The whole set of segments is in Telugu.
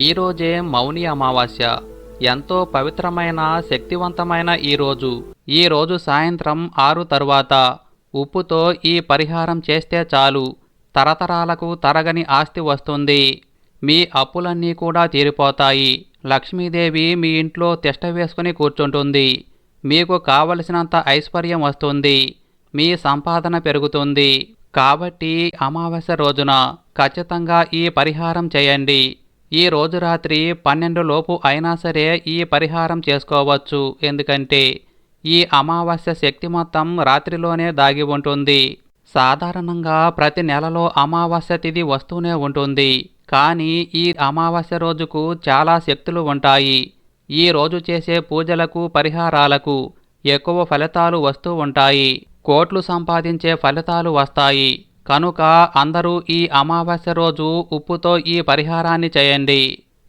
ఈరోజే మౌని అమావాస్య. ఎంతో పవిత్రమైన శక్తివంతమైన ఈ రోజు. ఈ రోజు సాయంత్రం ఆరు తరువాత ఉప్పుతో ఈ పరిహారం చేస్తే చాలు. తరతరాలకు తరగని ఆస్తి వస్తుంది. మీ అప్పులన్నీ కూడా తీరిపోతాయి. లక్ష్మీదేవి మీ ఇంట్లో తిష్ట వేసుకుని కూర్చుంటుంది. మీకు కావలసినంత ఐశ్వర్యం వస్తుంది. మీ సంపాదన పెరుగుతుంది. కాబట్టి అమావాస్య రోజున ఖచ్చితంగా ఈ పరిహారం చేయండి. ఈ రోజు రాత్రి పన్నెండు లోపు అయినా సరే ఈ పరిహారం చేసుకోవచ్చు. ఎందుకంటే ఈ అమావాస్య శక్తి మొత్తం రాత్రిలోనే దాగి ఉంటుంది. సాధారణంగా ప్రతి నెలలో అమావాస్య తిథి వస్తూనే ఉంటుంది. కానీ ఈ అమావాస్య రోజుకు చాలా శక్తులు ఉంటాయి. ఈ రోజు చేసే పూజలకు పరిహారాలకు ఎక్కువ ఫలితాలు వస్తూ ఉంటాయి. కోట్లు సంపాదించే ఫలితాలు వస్తాయి. కనుక అందరూ ఈ అమావాస్య రోజు ఉప్పుతో ఈ పరిహారాన్ని చేయండి.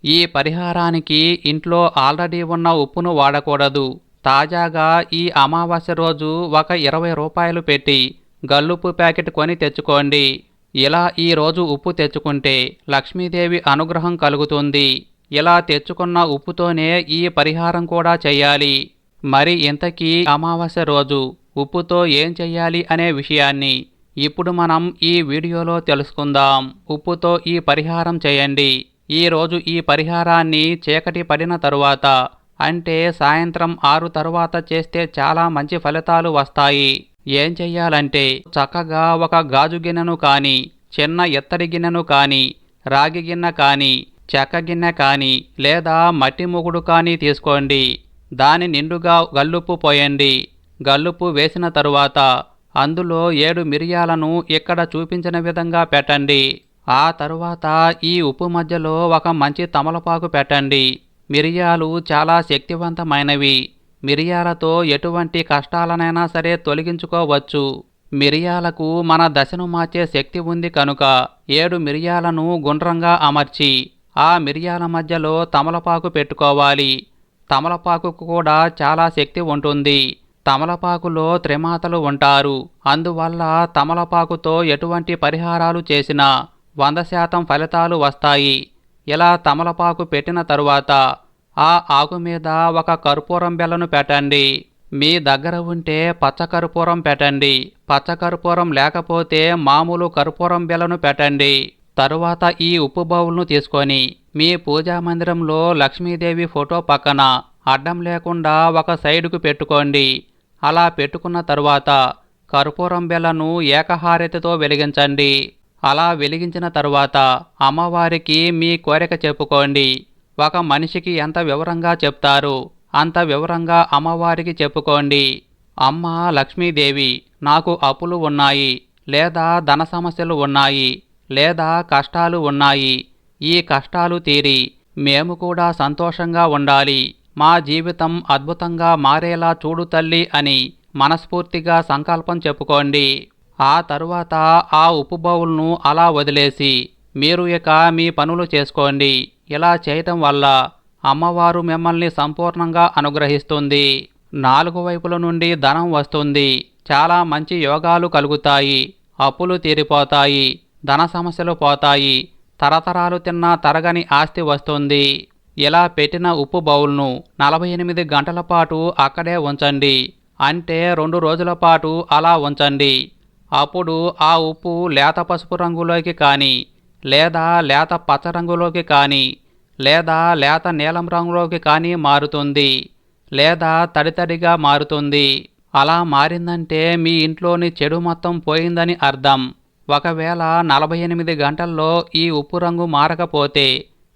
ఈ పరిహారానికి ఇంట్లో ఆల్రెడీ ఉన్న ఉప్పును వాడకూడదు. తాజాగా ఈ అమావాస్య రోజు ఒక ఇరవై రూపాయలు పెట్టి గల్లుప్పు ప్యాకెట్ కొని తెచ్చుకోండి. ఇలా ఈ రోజు ఉప్పు తెచ్చుకుంటే లక్ష్మీదేవి అనుగ్రహం కలుగుతుంది. ఇలా తెచ్చుకున్న ఉప్పుతోనే ఈ పరిహారం కూడా చేయాలి. మరి ఇంతకీ అమావాస్య రోజు ఉప్పుతో ఏం చెయ్యాలి అనే విషయాన్ని ఇప్పుడు మనం ఈ వీడియోలో తెలుసుకుందాం. ఉప్పుతో ఈ పరిహారం చేయండి. ఈరోజు ఈ పరిహారాన్ని చీకటి పడిన తరువాత అంటే సాయంత్రం ఆరు తరువాత చేస్తే చాలా మంచి ఫలితాలు వస్తాయి. ఏం చెయ్యాలంటే చక్కగా ఒక గాజు గిన్నెను కానీ చిన్న ఎత్తడి గిన్నెను కానీ రాగి గిన్నె కానీ చెక్క గిన్నె కానీ లేదా మట్టి ముగుడు కానీ తీసుకోండి. దాని నిండుగా గల్లుప్పు పోయండి. గల్లుప్పు వేసిన తరువాత అందులో ఏడు మిరియాలను ఇక్కడ చూపించిన విధంగా పెట్టండి. ఆ తరువాత ఈ ఉప్పు మధ్యలో ఒక మంచి తమలపాకు పెట్టండి. మిరియాలు చాలా శక్తివంతమైనవి. మిరియాలతో ఎటువంటి కష్టాలనైనా సరే తొలగించుకోవచ్చు. మిరియాలకు మన దశను మార్చే శక్తి ఉంది కనుక ఏడు మిరియాలను గుండ్రంగా అమర్చి ఆ మిరియాల మధ్యలో తమలపాకు పెట్టుకోవాలి. తమలపాకుకు కూడా చాలా శక్తి ఉంటుంది. తమలపాకులో త్రిమాతలు ఉంటారు. అందువల్ల తమలపాకుతో ఎటువంటి పరిహారాలు చేసినా వంద శాతం ఫలితాలు వస్తాయి. ఇలా తమలపాకు పెట్టిన తరువాత ఆ ఆకు మీద ఒక కర్పూరం బెల్లను పెట్టండి. మీ దగ్గర ఉంటే పచ్చ కర్పూరం పెట్టండి. పచ్చ కర్పూరం లేకపోతే మామూలు కర్పూరం బెల్లను పెట్టండి. తరువాత ఈ ఉప్పు బౌల్ను తీసుకొని మీ పూజా మందిరంలో లక్ష్మీదేవి ఫోటో పక్కన అడ్డం లేకుండా ఒక సైడుకు పెట్టుకోండి. అలా పెట్టుకున్న తరువాత కర్పూరం బెల్లను ఏకహారతితో వెలిగించండి. అలా వెలిగించిన తరువాత అమ్మవారికి మీ కోరిక చెప్పుకోండి. ఒక మనిషికి ఎంత వివరంగా చెప్తారు అంత వివరంగా అమ్మవారికి చెప్పుకోండి. అమ్మ లక్ష్మీదేవి నాకు అప్పులు ఉన్నాయి లేదా ధన సమస్యలు ఉన్నాయి లేదా కష్టాలు ఉన్నాయి ఈ కష్టాలు తీరి మేము కూడా సంతోషంగా ఉండాలి. మా జీవితం అద్భుతంగా మారేలా చూడు తల్లి అని మనస్ఫూర్తిగా సంకల్పం చెప్పుకోండి. ఆ తరువాత ఆ ఉప్పు బౌల్ను అలా వదిలేసి మీరు ఇక మీ పనులు చేసుకోండి. ఇలా చేయటం వల్ల అమ్మవారు మిమ్మల్ని సంపూర్ణంగా అనుగ్రహిస్తుంది. నాలుగు వైపుల నుండి ధనం వస్తుంది. చాలా మంచి యోగాలు కలుగుతాయి. అప్పులు తీరిపోతాయి. ధన సమస్యలు పోతాయి. తరతరాలు తిన్న తరగని ఆస్తి వస్తుంది. ఇలా పెట్టిన ఉప్పు బౌల్ను నలభై ఎనిమిది గంటల పాటు అక్కడే ఉంచండి. అంటే రెండు రోజుల పాటు అలా ఉంచండి. అప్పుడు ఆ ఉప్పు లేత పసుపు రంగులోకి కానీ లేదా లేత పచ్చ రంగులోకి కానీ లేదా లేత నీలం రంగులోకి కానీ మారుతుంది లేదా తడితడిగా మారుతుంది. అలా మారిందంటే మీ ఇంట్లోని చెడు మొత్తం పోయిందని అర్థం. ఒకవేళ నలభై ఎనిమిది గంటల్లో ఈ ఉప్పు రంగు మారకపోతే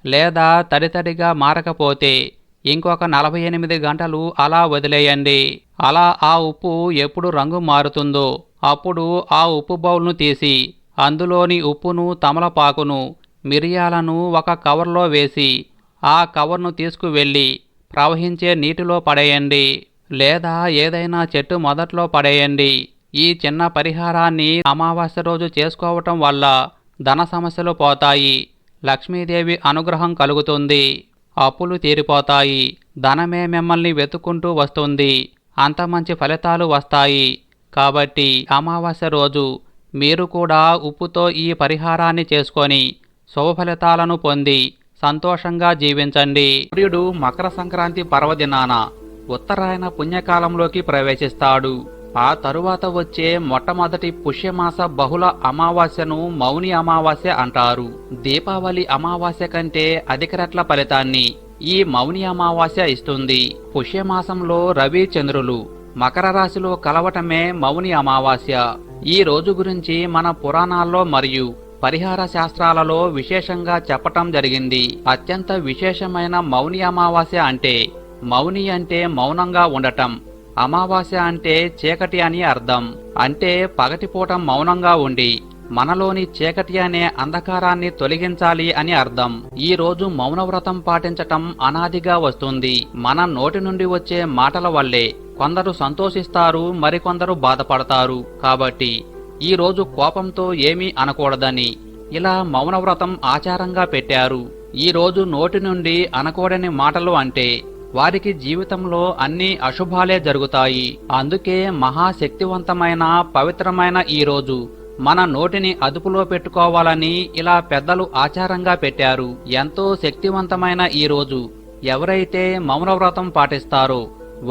లేదా తడితడిగా మారకపోతే ఇంకొక నలభై ఎనిమిది గంటలు అలా వదిలేయండి. అలా ఆ ఉప్పు ఎప్పుడు రంగు మారుతుందో అప్పుడు ఆ ఉప్పు బౌల్ను తీసి అందులోని ఉప్పును తమలపాకును మిరియాలను ఒక కవర్లో వేసి ఆ కవర్ను తీసుకువెళ్ళి ప్రవహించే నీటిలో పడేయండి. లేదా ఏదైనా చెట్టు మొదట్లో పడేయండి. ఈ చిన్న పరిహారాన్ని అమావాస్య రోజు చేసుకోవటం వల్ల ధన సమస్యలు పోతాయి. లక్ష్మీదేవి అనుగ్రహం కలుగుతుంది. అప్పులు తీరిపోతాయి. ధనమే మిమ్మల్ని వెతుక్కుంటూ వస్తుంది. అంత మంచి ఫలితాలు వస్తాయి. కాబట్టి అమావాస్య రోజు మీరు కూడా ఉప్పుతో ఈ పరిహారాన్ని చేసుకొని శుభ ఫలితాలను పొంది సంతోషంగా జీవించండి. సూర్యుడు మకర సంక్రాంతి పర్వదినాన ఉత్తరాయణ పుణ్యకాలంలోకి ప్రవేశిస్తాడు. ఆ తరువాత వచ్చే మొట్టమొదటి పుష్యమాస బహుళ అమావాస్యను మౌని అమావాస్య అంటారు. దీపావళి అమావాస్య కంటే అధిక రెట్ల ఫలితాన్ని ఈ మౌని అమావాస్య ఇస్తుంది. పుష్యమాసంలో రవి చంద్రులు మకర రాశిలో కలవటమే మౌని అమావాస్య. ఈ రోజు గురించి మన పురాణాల్లో మరియు పరిహార శాస్త్రాలలో విశేషంగా చెప్పటం జరిగింది. అత్యంత విశేషమైన మౌని అమావాస్య అంటే మౌని అంటే మౌనంగా ఉండటం. అమావాస్య అంటే చీకటి అని అర్థం. అంటే పగటిపూట మౌనంగా ఉండి మనలోని చీకటి అనే అంధకారాన్ని తొలగించాలి అని అర్థం. ఈ రోజు మౌనవ్రతం పాటించటం అనాదిగా వస్తుంది. మన నోటి నుండి వచ్చే మాటల వల్లే కొందరు సంతోషిస్తారు మరికొందరు బాధపడతారు. కాబట్టి ఈ రోజు కోపంతో ఏమీ అనకూడదని ఇలా మౌనవ్రతం ఆచారంగా పెట్టారు. ఈ రోజు నోటి నుండి అనకూడని మాటలు అంటే వారికి జీవితంలో అన్ని అశుభాలే జరుగుతాయి. అందుకే మహాశక్తివంతమైన పవిత్రమైన ఈ రోజు మన నోటిని అదుపులో పెట్టుకోవాలని ఇలా పెద్దలు ఆచారంగా పెట్టారు. ఎంతో శక్తివంతమైన ఈ రోజు ఎవరైతే మౌనవ్రతం పాటిస్తారో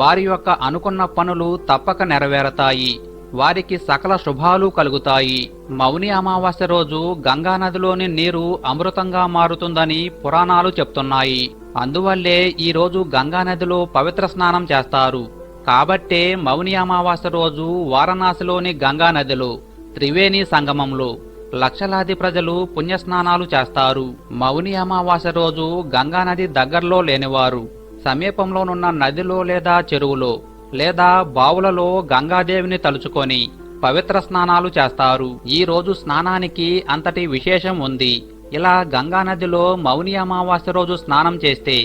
వారి యొక్క అనుకున్న పనులు తప్పక నెరవేరతాయి. వారికి సకల శుభాలు కలుగుతాయి. మౌని అమావాస్య రోజు గంగా నదిలోని నీరు అమృతంగా మారుతుందని పురాణాలు చెప్తున్నాయి. అందువల్లే ఈ రోజు గంగా నదిలో పవిత్ర స్నానం చేస్తారు. కాబట్టే మౌని అమావాస్య రోజు వారణాసిలోని గంగా నదిలో త్రివేణి సంగమంలో లక్షలాది ప్రజలు పుణ్యస్నానాలు చేస్తారు. మౌని అమావాస్య రోజు గంగా నది దగ్గరలో లేనివారు సమీపంలోనున్న నదిలో లేదా చెరువులో లేదా బావులలో గంగాదేవిని తలుచుకొని పవిత్ర స్నానాలు చేస్తారు. ఈ రోజు స్నానానికి అంతటి విశేషం ఉంది. ఇలా గంగా నదిలో మౌని అమావాస్య రోజు స్నానం చేస్తే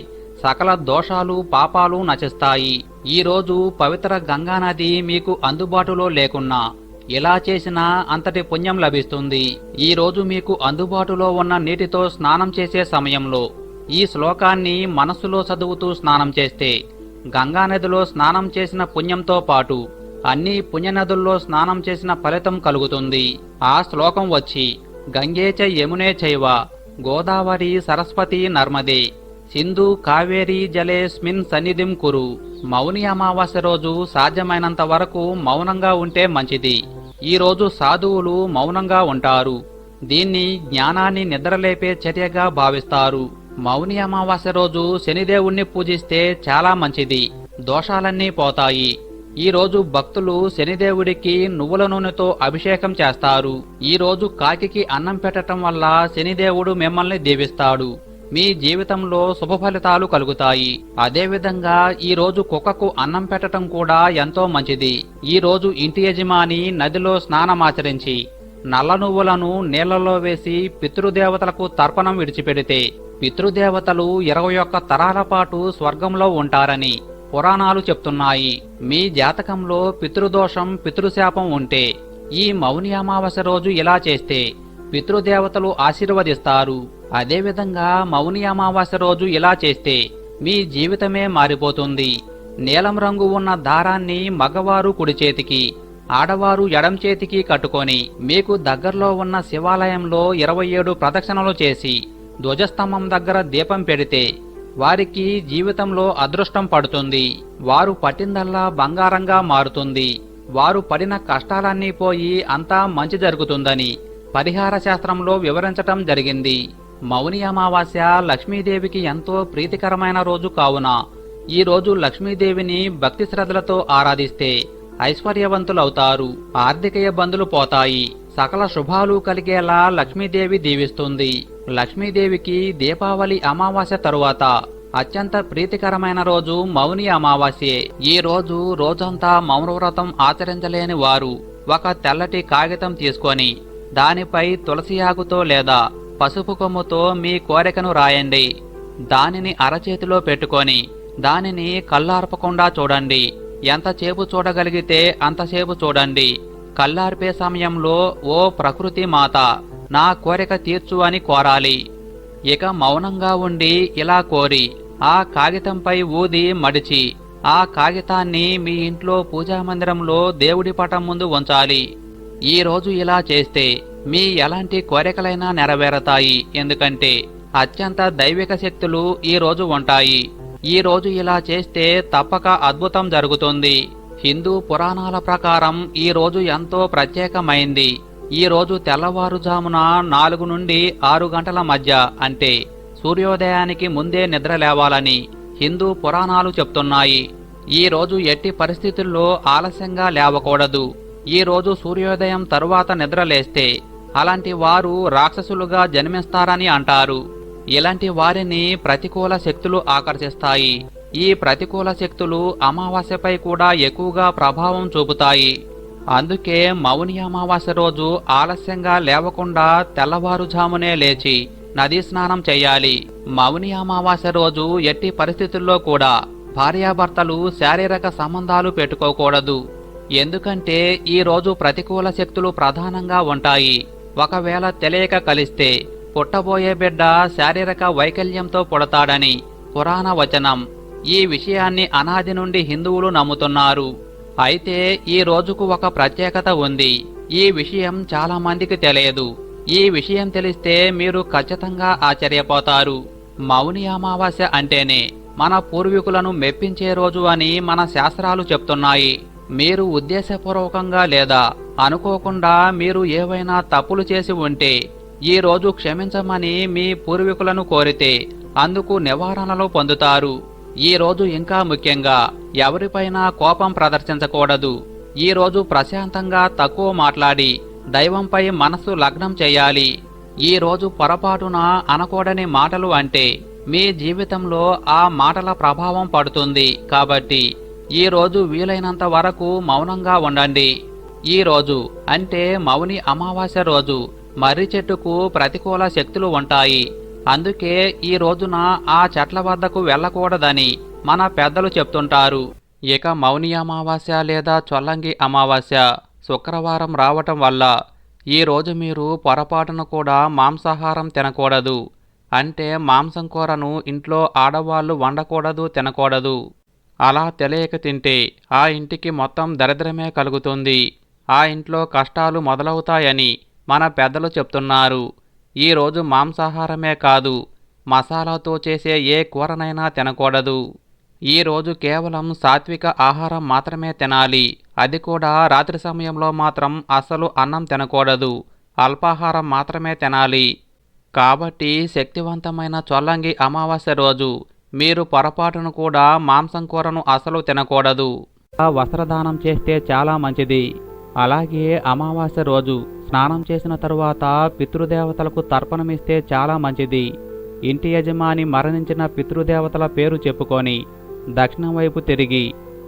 సకల దోషాలు పాపాలు నశిస్తాయి. ఈ రోజు పవిత్ర గంగా నది మీకు అందుబాటులో లేకున్నా ఇలా చేసినా అంతటి పుణ్యం లభిస్తుంది. ఈ రోజు మీకు అందుబాటులో ఉన్న నీటితో స్నానం చేసే సమయంలో ఈ శ్లోకాన్ని మనస్సులో చదువుతూ స్నానం చేస్తే గంగా నదిలో స్నానం చేసిన పుణ్యంతో పాటు అన్ని పుణ్యనదుల్లో స్నానం చేసిన ఫలితం కలుగుతుంది. ఆ శ్లోకం వచ్చి గంగేచ యమునే చైవ గోదావరి సరస్వతి నర్మదే సింధు కావేరీ జలేస్మిన్ సన్నిధిం కురు మౌని అమావాస్య రోజు సాధ్యమైనంత వరకు మౌనంగా ఉంటే మంచిది. ఈరోజు సాధువులు మౌనంగా ఉంటారు. దీన్ని జ్ఞానాన్ని నిద్రలేపే చర్యగా భావిస్తారు. మౌని అమావాస్య రోజు శనిదేవుణ్ణి పూజిస్తే చాలా మంచిది. దోషాలన్నీ పోతాయి. ఈ రోజు భక్తులు శనిదేవుడికి నువ్వుల నూనెతో అభిషేకం చేస్తారు. ఈ రోజు కాకికి అన్నం పెట్టడం వల్ల శనిదేవుడు మిమ్మల్ని దీవిస్తాడు. మీ జీవితంలో శుభ ఫలితాలు కలుగుతాయి. అదేవిధంగా ఈ రోజు కుక్కకు అన్నం పెట్టడం కూడా ఎంతో మంచిది. ఈ రోజు ఇంటి యజమాని నదిలో స్నానమాచరించి నల్ల నువ్వులను నీళ్ళలో వేసి పితృదేవతలకు తర్పణం విడిచిపెడితే పితృదేవతలు ఇరవై ఒక్క తరాల పాటు స్వర్గంలో ఉంటారని పురాణాలు చెప్తున్నాయి. మీ జాతకంలో పితృదోషం పితృశాపం ఉంటే ఈ మౌని అమావాస్య రోజు ఇలా చేస్తే పితృదేవతలు ఆశీర్వదిస్తారు. అదేవిధంగా మౌని అమావాస్య రోజు ఇలా చేస్తే మీ జీవితమే మారిపోతుంది. నీలం రంగు ఉన్న దారాన్ని మగవారు కుడి చేతికి ఆడవారు ఎడం చేతికి కట్టుకొని మీకు దగ్గరలో ఉన్న శివాలయంలో ఇరవై ఏడు ప్రదక్షిణలు చేసి ధ్వజస్తంభం దగ్గర దీపం పెడితే వారికి జీవితంలో అదృష్టం పడుతుంది. వారు పట్టిందల్లా బంగారంగా మారుతుంది. వారు పడిన కష్టాలన్నీ పోయి అంతా మంచి జరుగుతుందని పరిహార శాస్త్రంలో వివరించటం జరిగింది. మౌని అమావాస్య లక్ష్మీదేవికి ఎంతో ప్రీతికరమైన రోజు కావున ఈ రోజు లక్ష్మీదేవిని భక్తి శ్రద్ధలతో ఆరాధిస్తే ఐశ్వర్యవంతులవుతారు. ఆర్థిక ఇబ్బందులు పోతాయి. సకల శుభాలు కలిగేలా లక్ష్మీదేవి దీవిస్తుంది. లక్ష్మీదేవికి దీపావళి అమావాస్య తరువాత అత్యంత ప్రీతికరమైన రోజు మౌని అమావాస్యే. ఈ రోజు రోజంతా మౌనవ్రతం ఆచరించలేని వారు ఒక తెల్లటి కాగితం తీసుకొని దానిపై తులసి ఆకుతో లేదా పసుపు కొమ్ముతో మీ కోరికను రాయండి. దానిని అరచేతిలో పెట్టుకొని దానిని కళ్ళార్పకుండా చూడండి. ఎంతసేపు చూడగలిగితే అంతసేపు చూడండి. కళ్ళార్పే సమయంలో ఓ ప్రకృతి మాత నా కోరిక తీర్చు అని కోరాలి. ఇక మౌనంగా ఉండి ఇలా కోరి ఆ కాగితంపై ఊది మడిచి ఆ కాగితాన్ని మీ ఇంట్లో పూజా మందిరంలో దేవుడి పటం ముందు ఉంచాలి. ఈ రోజు ఇలా చేస్తే మీ ఎలాంటి కోరికలైనా నెరవేరతాయి. ఎందుకంటే అత్యంత దైవిక శక్తులు ఈ రోజు ఉంటాయి. ఈ రోజు ఇలా చేస్తే తప్పక అద్భుతం జరుగుతుంది. హిందూ పురాణాల ప్రకారం ఈ రోజు ఎంతో ప్రత్యేకమైంది. ఈరోజు తెల్లవారుజామున నాలుగు నుండి ఆరు గంటల మధ్య అంటే సూర్యోదయానికి ముందే నిద్ర లేవాలని హిందూ పురాణాలు చెప్తున్నాయి. ఈ రోజు ఎట్టి పరిస్థితుల్లో ఆలస్యంగా లేవకూడదు. ఈ రోజు సూర్యోదయం తరువాత నిద్రలేస్తే అలాంటి వారు రాక్షసులుగా జన్మిస్తారని అంటారు. ఇలాంటి వారిని ప్రతికూల శక్తులు ఆకర్షిస్తాయి. ఈ ప్రతికూల శక్తులు అమావాస్యపై కూడా ఎక్కువగా ప్రభావం చూపుతాయి. అందుకే మౌని అమావాస్య రోజు ఆలస్యంగా లేవకుండా తెల్లవారుజామునే లేచి నదీ స్నానం చేయాలి. మౌని అమావాస్య రోజు ఎట్టి పరిస్థితుల్లో కూడా భార్యాభర్తలు శారీరక సంబంధాలు పెట్టుకోకూడదు. ఎందుకంటే ఈ రోజు ప్రతికూల శక్తులు ప్రధానంగా ఉంటాయి. ఒకవేళ తెలియక కలిస్తే పుట్టబోయే బిడ్డ శారీరక వైకల్యంతో పుడతాడని పురాణ వచనం. ఈ విషయాన్ని అనాది నుండి హిందువులు నమ్ముతున్నారు. అయితే ఈ రోజుకు ఒక ప్రత్యేకత ఉంది. ఈ విషయం చాలా మందికి తెలియదు. ఈ విషయం తెలిస్తే మీరు ఖచ్చితంగా ఆశ్చర్యపోతారు. మౌని అమావాస్య అంటేనే మన పూర్వీకులను మెప్పించే రోజు అని మన శాస్త్రాలు చెప్తున్నాయి. మీరు ఉద్దేశపూర్వకంగా లేదా అనుకోకుండా మీరు ఏవైనా తప్పులు చేసి ఉంటే ఈ రోజు క్షమించమని మీ పూర్వీకులను కోరితే అందుకు నివారణలు పొందుతారు. ఈ రోజు ఇంకా ముఖ్యంగా ఎవరిపైనా కోపం ప్రదర్శించకూడదు. ఈ రోజు ప్రశాంతంగా తక్కువ మాట్లాడి దైవంపై మనస్సు లగ్నం చేయాలి. ఈ రోజు పొరపాటున అనకూడని మాటలు అంటే మీ జీవితంలో ఆ మాటల ప్రభావం పడుతుంది కాబట్టి ఈ రోజు వీలైనంత వరకు మౌనంగా ఉండండి. ఈ రోజు అంటే మౌని అమావాస్య రోజు. మర్రి చెట్టుకు ప్రతికూల శక్తులు ఉంటాయి. అందుకే ఈ రోజున ఆ చెట్ల వద్దకు వెళ్ళకూడదని మన పెద్దలు చెప్తుంటారు. ఇక మౌని అమావాస్య లేదా చొల్లంగి అమావాస్య శుక్రవారం రావటం వల్ల ఈ రోజు మీరు పొరపాటున కూడా మాంసాహారం తినకూడదు. అంటే మాంసం కూరను ఇంట్లో ఆడవాళ్ళు వండకూడదు తినకూడదు. అలా తెలియక తింటే ఆ ఇంటికి మొత్తం దరిద్రమే కలుగుతుంది. ఆ ఇంట్లో కష్టాలు మొదలవుతాయని మన పెద్దలు చెప్తున్నారు. ఈ రోజు మాంసాహారమే కాదు మసాలాతో చేసే ఏ కూరనైనా తినకూడదు. ఈ రోజు కేవలం సాత్విక ఆహారం మాత్రమే తినాలి. అది కూడా రాత్రి సమయంలో మాత్రం అస్సలు అన్నం తినకూడదు. అల్పాహారం మాత్రమే తినాలి. కాబట్టి శక్తివంతమైన చొల్లంగి అమావాస్య రోజు మీరు పొరపాటును కూడా మాంసం కూరను అసలు తినకూడదు. వస్త్రదానం చేస్తే చాలా మంచిది. అలాగే అమావాస్య రోజు స్నానం చేసిన తరువాత పితృదేవతలకు తర్పణమిస్తే చాలా మంచిది. ఇంటి యజమాని మరణించిన పితృదేవతల పేరు చెప్పుకొని దక్షిణం వైపు తిరిగి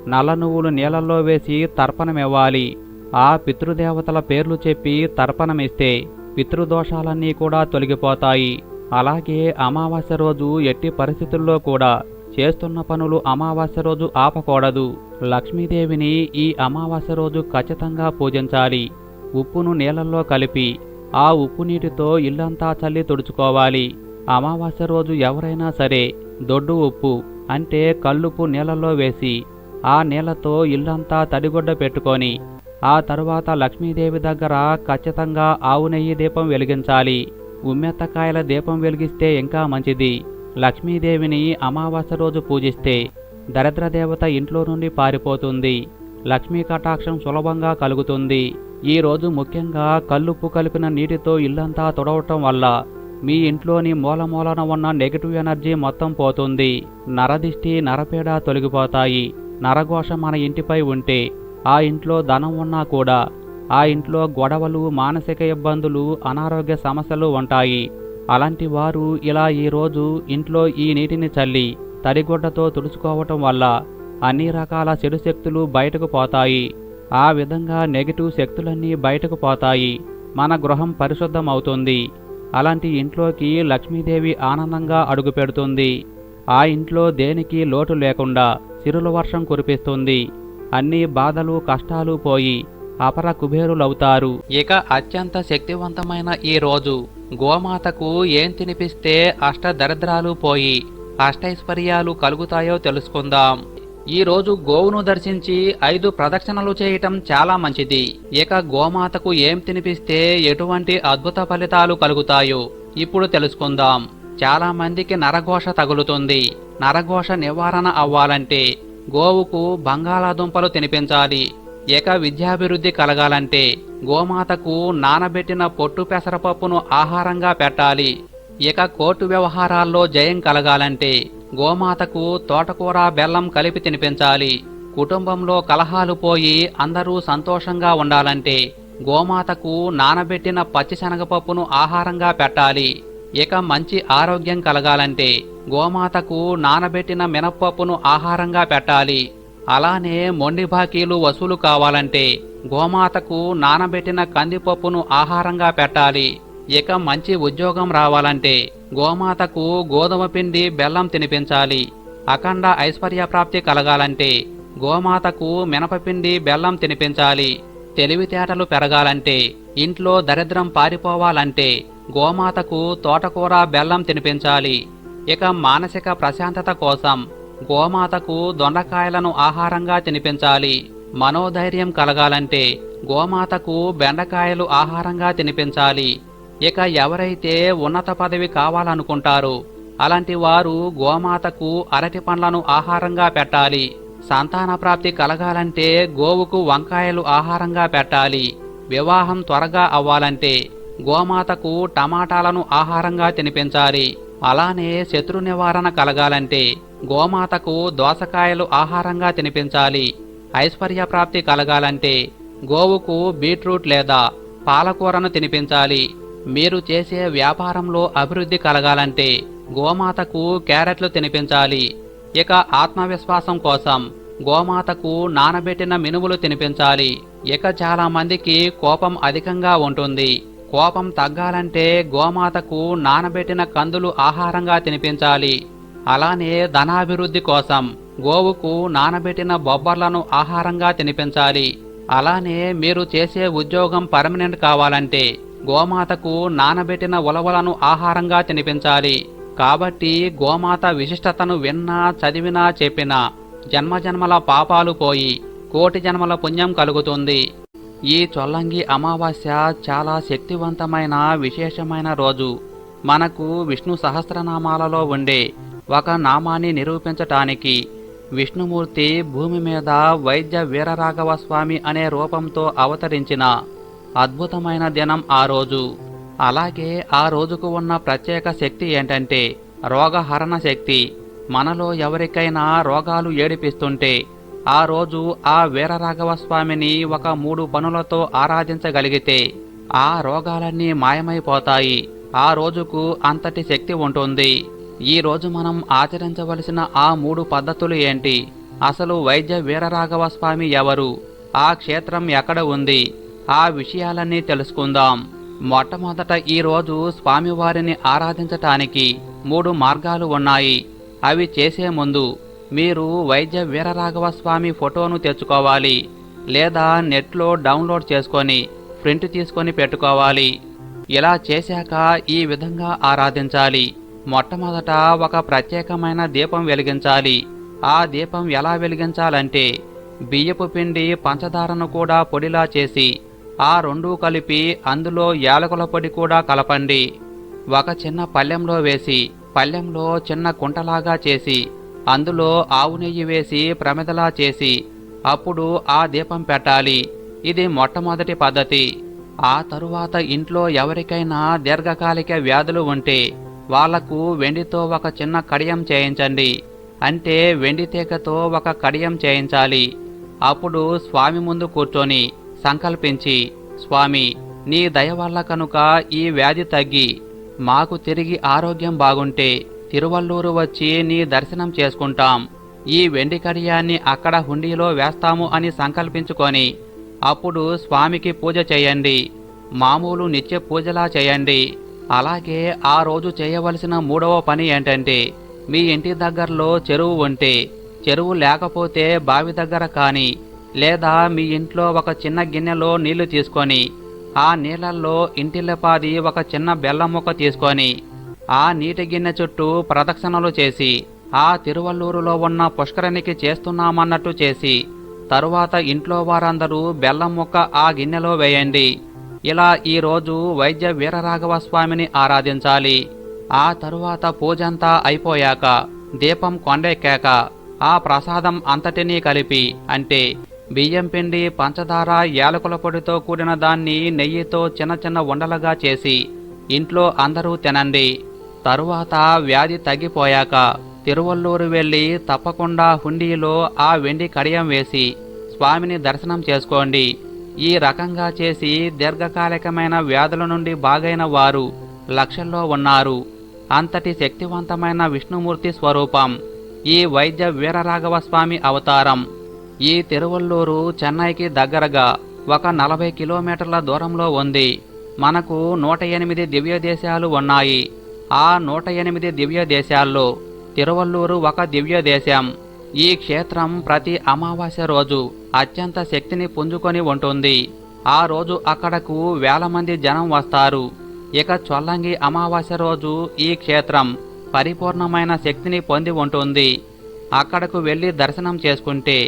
నల్ల నువ్వులు నీళ్ళల్లో వేసి తర్పణమివ్వాలి. ఆ పితృదేవతల పేర్లు చెప్పి తర్పణమిస్తే పితృదోషాలన్నీ కూడా తొలగిపోతాయి. అలాగే అమావాస్య రోజు ఎట్టి పరిస్థితుల్లో కూడా చేస్తున్న పనులు అమావాస్య రోజు ఆపకూడదు. లక్ష్మీదేవిని ఈ అమావాస్య రోజు ఖచ్చితంగా పూజించాలి. ఉప్పును నీళ్ళల్లో కలిపి ఆ ఉప్పు నీటితో ఇల్లంతా చల్లి తుడుచుకోవాలి. అమావాస్య రోజు ఎవరైనా సరే దొడ్డు ఉప్పు అంటే కల్లుపు నీళ్ళల్లో వేసి ఆ నీళ్ళతో ఇల్లంతా తడిగుడ్డ పెట్టుకొని ఆ తరువాత లక్ష్మీదేవి దగ్గర ఖచ్చితంగా ఆవు నెయ్యి దీపం వెలిగించాలి. ఉమ్మెత్తకాయల దీపం వెలిగిస్తే ఇంకా మంచిది. లక్ష్మీదేవిని అమావాస్య రోజు పూజిస్తే దరిద్ర దేవత ఇంట్లో నుండి పారిపోతుంది. లక్ష్మీ కటాక్షం సులభంగా కలుగుతుంది. ఈరోజు ముఖ్యంగా కల్లుప్పు కలిపిన నీటితో ఇల్లంతా తుడవటం వల్ల మీ ఇంట్లోని మూలమూలన ఉన్న నెగిటివ్ ఎనర్జీ మొత్తం పోతుంది. నరదిష్టి నరపీడ తొలగిపోతాయి. నరఘోష మన ఇంటిపై ఉంటే ఆ ఇంట్లో ధనం ఉన్నా కూడా ఆ ఇంట్లో గొడవలు మానసిక ఇబ్బందులు అనారోగ్య సమస్యలు ఉంటాయి. అలాంటి వారు ఇలా ఈరోజు ఇంట్లో ఈ నీటిని చల్లి తడిగుడ్డతో తుడుచుకోవటం వల్ల అన్ని రకాల చెడు శక్తులు బయటకు పోతాయి. ఆ విధంగా నెగిటివ్ శక్తులన్నీ బయటకు పోతాయి. మన గృహం పరిశుద్ధమవుతుంది. అలాంటి ఇంట్లోకి లక్ష్మీదేవి ఆనందంగా అడుగుపెడుతుంది ఆ ఇంట్లో దేనికి లోటు లేకుండా సిరుల వర్షం కురిపిస్తుంది. అన్ని బాధలు కష్టాలు పోయి అపర కుబేరులవుతారు. ఇక అత్యంత శక్తివంతమైన ఈ రోజు గోమాతకు ఏం తినిపిస్తే అష్ట దరిద్రాలు పోయి అష్టైశ్వర్యాలు కలుగుతాయో తెలుసుకుందాం. ఈరోజు గోవును దర్శించి ఐదు ప్రదక్షిణలు చేయటం చాలా మంచిది. ఇక గోమాతకు ఏం తినిపిస్తే ఎటువంటి అద్భుత ఫలితాలు కలుగుతాయో ఇప్పుడు తెలుసుకుందాం. చాలామందికి నరఘోష తగులుతుంది. నరఘోష నివారణ అవ్వాలంటే గోవుకు బంగాళాదుంపలు తినిపించాలి. ఇక విద్యాభివృద్ధి కలగాలంటే గోమాతకు నానబెట్టిన పొట్టు పెసరపప్పును ఆహారంగా పెట్టాలి. ఇక కోర్టు వ్యవహారాల్లో జయం కలగాలంటే గోమాతకు తోటకూర బెల్లం కలిపి తినిపించాలి. కుటుంబంలో కలహాలు పోయి అందరూ సంతోషంగా ఉండాలంటే గోమాతకు నానబెట్టిన పచ్చిశనగపప్పును ఆహారంగా పెట్టాలి. ఇక మంచి ఆరోగ్యం కలగాలంటే గోమాతకు నానబెట్టిన మినప్పప్పును ఆహారంగా పెట్టాలి. అలానే మొండి బాకీలు వసూలు కావాలంటే గోమాతకు నానబెట్టిన కందిపప్పును ఆహారంగా పెట్టాలి. ఇక మంచి ఉద్యోగం రావాలంటే గోమాతకు గోధుమ పిండి బెల్లం తినిపించాలి. అఖండ ఐశ్వర్యప్రాప్తి కలగాలంటే గోమాతకు మినపపిండి బెల్లం తినిపించాలి. తెలివితేటలు పెరగాలంటే ఇంట్లో దరిద్రం పారిపోవాలంటే గోమాతకు తోటకూర బెల్లం తినిపించాలి. ఇక మానసిక ప్రశాంతత కోసం గోమాతకు దొండకాయలను ఆహారంగా తినిపించాలి. మనోధైర్యం కలగాలంటే గోమాతకు బెండకాయలు ఆహారంగా తినిపించాలి. ఇక ఎవరైతే ఉన్నత పదవి కావాలనుకుంటారో అలాంటి వారు గోమాతకు అరటి పండ్లను ఆహారంగా పెట్టాలి. సంతాన ప్రాప్తి కలగాలంటే గోవుకు వంకాయలు ఆహారంగా పెట్టాలి. వివాహం త్వరగా అవ్వాలంటే గోమాతకు టమాటాలను ఆహారంగా తినిపించాలి. అలానే శత్రు నివారణ కలగాలంటే గోమాతకు దోసకాయలు ఆహారంగా తినిపించాలి. ఐశ్వర్య ప్రాప్తి కలగాలంటే గోవుకు బీట్రూట్ లేదా పాలకూరను తినిపించాలి. మీరు చేసే వ్యాపారంలో అభివృద్ధి కలగాలంటే గోమాతకు క్యారెట్లు తినిపించాలి. ఇక ఆత్మవిశ్వాసం కోసం గోమాతకు నానబెట్టిన మినుములు తినిపించాలి. ఇక చాలా మందికి కోపం అధికంగా ఉంటుంది. కోపం తగ్గాలంటే గోమాతకు నానబెట్టిన కందులు ఆహారంగా తినిపించాలి. అలానే ధనాభివృద్ధి కోసం గోవుకు నానబెట్టిన బొబ్బర్లను ఆహారంగా తినిపించాలి. అలానే మీరు చేసే ఉద్యోగం పర్మనెంట్ కావాలంటే గోమాతకు నానబెట్టిన ఉలవలను ఆహారంగా తినిపించాలి. కాబట్టి గోమాత విశిష్టతను విన్నా చదివినా చెప్పినా జన్మజన్మల పాపాలు పోయి కోటి జన్మల పుణ్యం కలుగుతుంది. ఈ చొల్లంగి అమావాస్య చాలా శక్తివంతమైన విశేషమైన రోజు. మనకు విష్ణు సహస్రనామాలలో ఉండే ఒక నామాన్ని నిరూపించటానికి విష్ణుమూర్తి భూమి మీద వైద్య వీరరాఘవ స్వామి అనే రూపంతో అవతరించిన అద్భుతమైన దినం ఆ రోజు. అలాగే ఆ రోజుకు ఉన్న ప్రత్యేక శక్తి ఏంటంటే రోగహరణ శక్తి. మనలో ఎవరికైనా రోగాలు ఏడిపిస్తుంటే ఆ రోజు ఆ వీరరాఘవ స్వామిని ఒక మూడు పనులతో ఆరాధించగలిగితే ఆ రోగాలన్నీ మాయమైపోతాయి. ఆ రోజుకు అంతటి శక్తి ఉంటుంది. ఈ రోజు మనం ఆచరించవలసిన ఆ మూడు పద్ధతులు ఏంటి? అసలు వైద్య వీరరాఘవ స్వామి ఎవరు? ఆ క్షేత్రం ఎక్కడ ఉంది? ఆ విషయాలన్నీ తెలుసుకుందాం. మొట్టమొదట ఈరోజు స్వామివారిని ఆరాధించటానికి మూడు మార్గాలు ఉన్నాయి. అవి చేసే ముందు మీరు వైద్య వీరరాఘవ స్వామి ఫోటోను తెచ్చుకోవాలి. లేదా నెట్లో డౌన్లోడ్ చేసుకొని ప్రింట్ తీసుకొని పెట్టుకోవాలి. ఇలా చేశాక ఈ విధంగా ఆరాధించాలి. మొట్టమొదట ఒక ప్రత్యేకమైన దీపం వెలిగించాలి. ఆ దీపం ఎలా వెలిగించాలంటే బియ్యపు పిండి పంచదారను కూడా పొడిలా చేసి ఆ రెండూ కలిపి అందులో యాలకుల పొడి కూడా కలపండి. ఒక చిన్న పళ్ళెంలో వేసి పళ్ళెంలో చిన్న కుంటలాగా చేసి అందులో ఆవు నెయ్యి వేసి ప్రమిదలా చేసి అప్పుడు ఆ దీపం పెట్టాలి. ఇది మొట్టమొదటి పద్ధతి. ఆ తరువాత ఇంట్లో ఎవరికైనా దీర్ఘకాలిక వ్యాధులు ఉంటే వాళ్ళకు వెండితో ఒక చిన్న కడియం చేయించండి. అంటే వెండి తీగతో ఒక కడియం చేయించాలి. అప్పుడు స్వామి ముందు కూర్చొని సంకల్పించి స్వామి నీ దయ వల్ల కనుక ఈ వ్యాధి తగ్గి మాకు తిరిగి ఆరోగ్యం బాగుంటే తిరువల్లూరు వచ్చి నీ దర్శనం చేసుకుంటాం. ఈ వెండి కడియాన్ని అక్కడ హుండీలో వేస్తాము అని సంకల్పించుకొని అప్పుడు స్వామికి పూజ చేయండి. మామూలు నిత్య పూజలా చేయండి. అలాగే ఆ రోజు చేయవలసిన మూడవ పని ఏంటంటే మీ ఇంటి దగ్గరలో చెరువు ఉంటే చెరువు లేకపోతే బావి దగ్గర కానీ లేదా మీ ఇంట్లో ఒక చిన్న గిన్నెలో నీళ్ళు తీసుకొని ఆ నీళ్ళల్లో ఇంటిల్లపాది ఒక చిన్న బెల్లం ముక్క తీసుకొని ఆ నీటి గిన్నె చుట్టూ ప్రదక్షిణలు చేసి ఆ తిరువల్లూరులో ఉన్న పుష్కరిణికి చేస్తున్నామన్నట్టు చేసి తరువాత ఇంట్లో వారందరూ బెల్లం ముక్క ఆ గిన్నెలో వేయండి. ఇలా ఈరోజు వైద్య వీరరాఘవ స్వామిని ఆరాధించాలి. ఆ తరువాత పూజంతా అయిపోయాక దీపం కొండెక్కాక ఆ ప్రసాదం అంతటినీ కలిపి అంటే బియ్యం పిండి పంచదార యాలకుల పొడితో కూడిన దాన్ని నెయ్యితో చిన్న చిన్న ఉండలుగా చేసి ఇంట్లో అందరూ తినండి. తరువాత వ్యాధి తగ్గిపోయాక తిరువల్లూరు వెళ్ళి తప్పకుండా హుండీలో ఆ వెండి కడియం వేసి స్వామిని దర్శనం చేసుకోండి. ఈ రకంగా చేసి దీర్ఘకాలికమైన వ్యాధుల నుండి బాగైన వారు లక్షల్లో ఉన్నారు. అంతటి శక్తివంతమైన విష్ణుమూర్తి స్వరూపం ఈ వైద్య వీరరాఘవ స్వామి అవతారం. ఈ తిరువల్లూరు చెన్నైకి దగ్గరగా ఒక నలభై కిలోమీటర్ల దూరంలో ఉంది. మనకు నూట ఎనిమిది దివ్య దేశాలు ఉన్నాయి. ఆ నూట ఎనిమిది దివ్య దేశాల్లో తిరువల్లూరు ఒక దివ్య దేశం ఈ క్షేత్రం ప్రతి అమావాస్య రోజు అత్యంత శక్తిని పుంజుకొని ఉంటుంది. ఆ రోజు అక్కడకు వేల మంది జనం వస్తారు. ఇక చొల్లంగి అమావాస్య రోజు ఈ క్షేత్రం పరిపూర్ణమైన శక్తిని పొంది ఉంటుంది. అక్కడకు వెళ్ళి దర్శనం చేసుకుంటే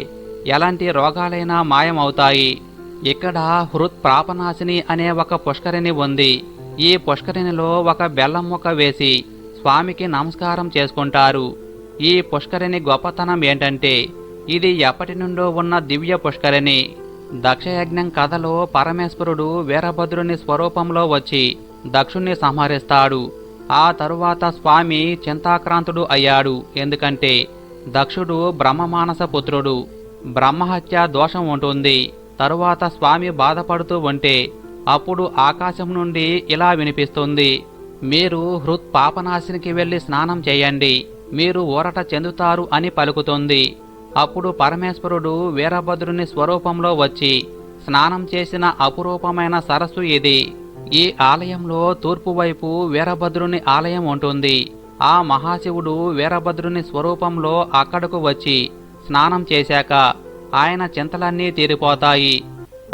ఎలాంటి రోగాలైనా మాయమవుతాయి. ఇక్కడ హృత్ ప్రాపనాశిని అనే ఒక పుష్కరిణి ఉంది. ఈ పుష్కరిణిలో ఒక బెల్లం ముక్క వేసి స్వామికి నమస్కారం చేసుకుంటారు. ఈ పుష్కరిణి గొప్పతనం ఏంటంటే ఇది ఎప్పటి నుండో ఉన్న దివ్య పుష్కరిణి. దక్షయజ్ఞం కథలో పరమేశ్వరుడు వీరభద్రుని స్వరూపంలో వచ్చి దక్షుణ్ణి సంహరిస్తాడు. ఆ తరువాత స్వామి చింతాక్రాంతుడు అయ్యాడు. ఎందుకంటే దక్షుడు బ్రహ్మమానస పుత్రుడు. బ్రహ్మహత్య దోషం ఉంటుంది. తరువాత స్వామి బాధపడుతూ ఉంటే అప్పుడు ఆకాశం నుండి ఇలా వినిపిస్తుంది. మీరు హృత్ పాపనాశినికి వెళ్ళి స్నానం చేయండి. మీరు ఊరట చెందుతారు అని పలుకుతుంది. అప్పుడు పరమేశ్వరుడు వీరభద్రుని స్వరూపంలో వచ్చి స్నానం చేసిన అపురూపమైన సరస్సు ఇది. ఈ ఆలయంలో తూర్పు వైపు వీరభద్రుని ఆలయం ఉంటుంది. ఆ మహాశివుడు వీరభద్రుని స్వరూపంలో అక్కడకు వచ్చి స్నానం చేశాక ఆయన చింతలన్నీ తీరిపోతాయి.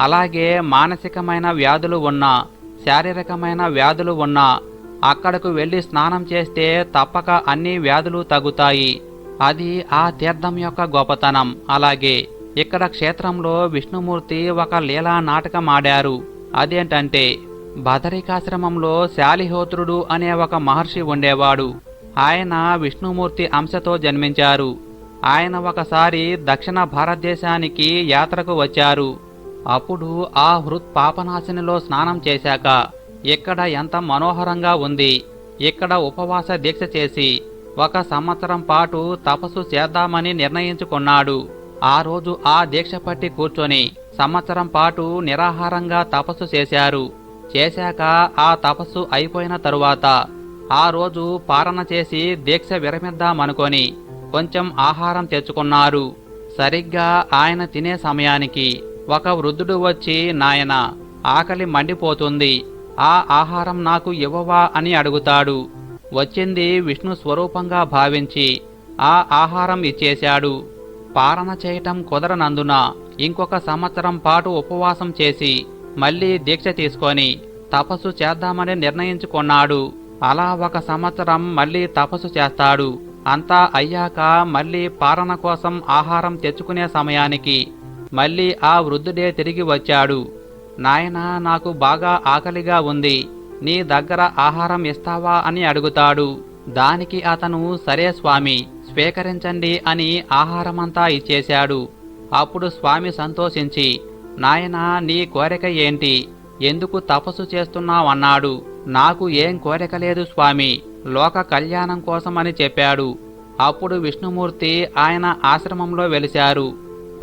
అలాగే మానసికమైన వ్యాధులు ఉన్నా శారీరకమైన వ్యాధులు ఉన్నా అక్కడకు వెళ్ళి స్నానం చేస్తే తప్పక అన్ని వ్యాధులు తగ్గుతాయి. అది ఆ తీర్థం యొక్క గొప్పతనం. అలాగే ఇక్కడ క్షేత్రంలో విష్ణుమూర్తి ఒక లీలా నాటకం ఆడారు అదేంటంటే బదరికాశ్రమంలో శాలిహోత్రుడు అనే ఒక మహర్షి ఉండేవాడు. ఆయన విష్ణుమూర్తి అంశతో జన్మించారు. ఆయన ఒకసారి దక్షిణ భారతదేశానికి యాత్రకు వచ్చారు. అప్పుడు ఆ హృత్ పాపనాశినిలో స్నానం చేశాక ఇక్కడ ఎంత మనోహరంగా ఉంది. ఇక్కడ ఉపవాస దీక్ష చేసి ఒక సంవత్సరం పాటు తపస్సు చేద్దామని నిర్ణయించుకున్నాడు. ఆ రోజు ఆ దీక్ష పట్టి కూర్చొని సంవత్సరం పాటు నిరాహారంగా తపస్సు చేశారు. చేశాక ఆ తపస్సు అయిపోయిన తరువాత ఆ రోజు పారణ చేసి దీక్ష విరమిద్దామనుకొని కొంచెం ఆహారం తెచ్చుకున్నారు. సరిగ్గా ఆయన తినే సమయానికి ఒక వృద్ధుడు వచ్చి నాయన ఆకలి మండిపోతుంది. ఆ ఆహారం నాకు ఇవ్వవా? అని అడుగుతాడు. వచ్చింది విష్ణు స్వరూపంగా భావించి ఆ ఆహారం ఇచ్చేశాడు. పాలన చేయటం కుదరనందున ఇంకొక సంవత్సరం పాటు ఉపవాసం చేసి మళ్ళీ దీక్ష తీసుకొని తపస్సు చేద్దామని నిర్ణయించుకున్నాడు. అలా ఒక సంవత్సరం మళ్ళీ తపస్సు చేస్తాడు. అంతా అయ్యాక మళ్ళీ పాలన కోసం ఆహారం తెచ్చుకునే సమయానికి మళ్ళీ ఆ వృద్ధుడే తిరిగి వచ్చాడు. నాయనా నాకు బాగా ఆకలిగా ఉంది. నీ దగ్గర ఆహారం ఇస్తావా? అని అడుగుతాడు. దానికి అతను సరే స్వామి స్వీకరించండి అని ఆహారమంతా ఇచ్చేశాడు. అప్పుడు స్వామి సంతోషించి నాయనా నీ కోరిక ఏంటి? ఎందుకు తపస్సు చేస్తున్నావన్నాడు నాకు ఏం కోరిక లేదు స్వామి. లోక కళ్యాణం కోసమని చెప్పాడు. అప్పుడు విష్ణుమూర్తి ఆయన ఆశ్రమంలో వెలిశారు.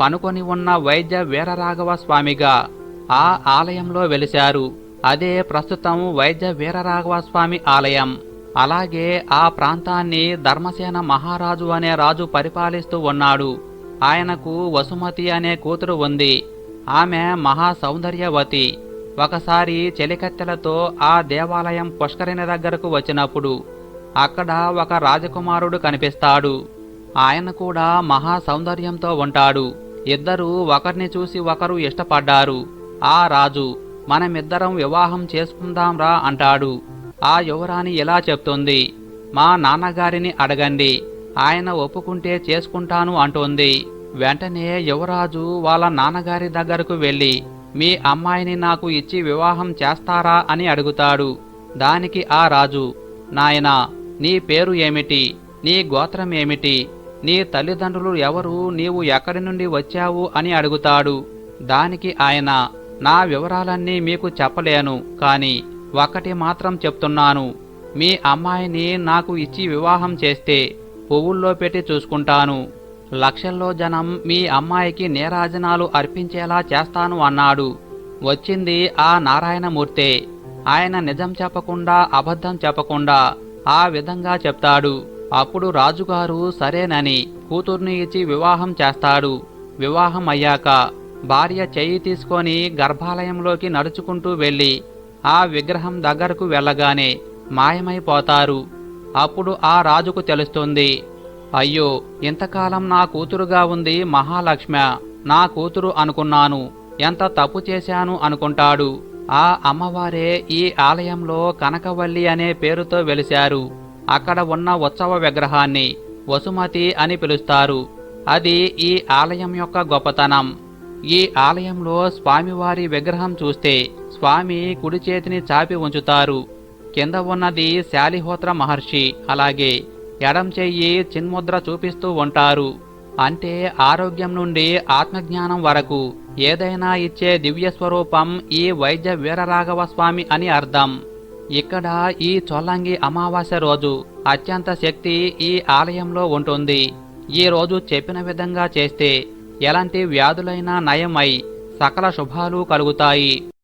పనుకొని ఉన్న వైద్య వీరరాఘవ స్వామిగా ఆ ఆలయంలో వెలిశారు. అదే ప్రస్తుతం వైద్య వీరరాఘవ స్వామి ఆలయం. అలాగే ఆ ప్రాంతాన్ని ధర్మసేన మహారాజు అనే రాజు పరిపాలిస్తూ ఉన్నాడు. ఆయనకు వసుమతి అనే కూతురు ఉంది. ఆమె మహా సౌందర్యవతి ఒకసారి చెలికత్తెలతో ఆ దేవాలయం పుష్కరిణి దగ్గరకు వచ్చినప్పుడు అక్కడ ఒక రాజకుమారుడు కనిపిస్తాడు. ఆయన కూడా మహా సౌందర్యంతో ఉంటాడు. ఇద్దరూ ఒకరిని చూసి ఒకరు ఇష్టపడ్డారు. ఆ రాజు మనమిద్దరం వివాహం చేసుకుందాంరా అంటాడు. ఆ యువరాణి ఇలా చెప్తుంది. మా నాన్నగారిని అడగండి. ఆయన ఒప్పుకుంటే చేసుకుంటాను అంటోంది. వెంటనే యువరాజు వాళ్ళ నాన్నగారి దగ్గరకు వెళ్ళి మీ అమ్మాయిని నాకు ఇచ్చి వివాహం చేస్తారా అని అడుగుతాడు. దానికి ఆ రాజు నాయనా నీ పేరు ఏమిటి? నీ గోత్రం ఏమిటి? నీ తల్లిదండ్రులు ఎవరు? నీవు ఎక్కడి నుండి వచ్చావు? అని అడుగుతాడు. దానికి ఆయన నా వివరాలన్నీ మీకు చెప్పలేను కాని ఒక్కటి మాత్రం చెప్తున్నాను. మీ అమ్మాయిని నాకు ఇచ్చి వివాహం చేస్తే పువ్వుల్లో పెట్టి చూసుకుంటాను. లక్షల్లో జనం మీ అమ్మాయికి నేరాజనాలు అర్పించేలా చేస్తాను అన్నాడు. వచ్చింది ఆ నారాయణమూర్తే. ఆయన నిజం చెప్పకుండా అబద్ధం చెప్పకుండా ఆ విధంగా చెప్తాడు. అప్పుడు రాజుగారు సరేనని కూతుర్ని ఇచ్చి వివాహం చేస్తాడు. వివాహం అయ్యాక భార్య చెయ్యి తీసుకొని గర్భాలయంలోకి నడుచుకుంటూ వెళ్ళి ఆ విగ్రహం దగ్గరకు వెళ్ళగానే మాయమైపోతారు. అప్పుడు ఆ రాజుకు తెలుస్తుంది అయ్యో ఇంతకాలం నా కూతురుగా ఉంది మహాలక్ష్మ. నా కూతురు అనుకున్నాను. ఎంత తప్పు చేశాను అనుకుంటాడు. ఆ అమ్మవారే ఈ ఆలయంలో కనకవల్లి అనే పేరుతో వెలిశారు. అక్కడ ఉన్న ఉత్సవ విగ్రహాన్ని వసుమతి అని పిలుస్తారు. అది ఈ ఆలయం యొక్క గొప్పతనం. ఈ ఆలయంలో స్వామివారి విగ్రహం చూస్తే స్వామి కుడి చేతిని చాపి ఉంచుతారు. కింద ఉన్నది శాలిహోత్ర మహర్షి అలాగే ఎడం చెయ్యి చిన్ముద్ర చూపిస్తూ ఉంటారు. అంటే ఆరోగ్యం నుండి ఆత్మజ్ఞానం వరకు ఏదైనా ఇచ్చే దివ్య స్వరూపం ఈ వైద్య వీరరాఘవ స్వామి అని అర్థం. ఇక్కడ ఈ చొల్లంగి అమావాస్య రోజు అత్యంత శక్తి ఈ ఆలయంలో ఉంటుంది. ఈ రోజు చెప్పిన విధంగా చేస్తే ఎలాంటి వ్యాధులైనా నయమై సకల శుభాలు కలుగుతాయి.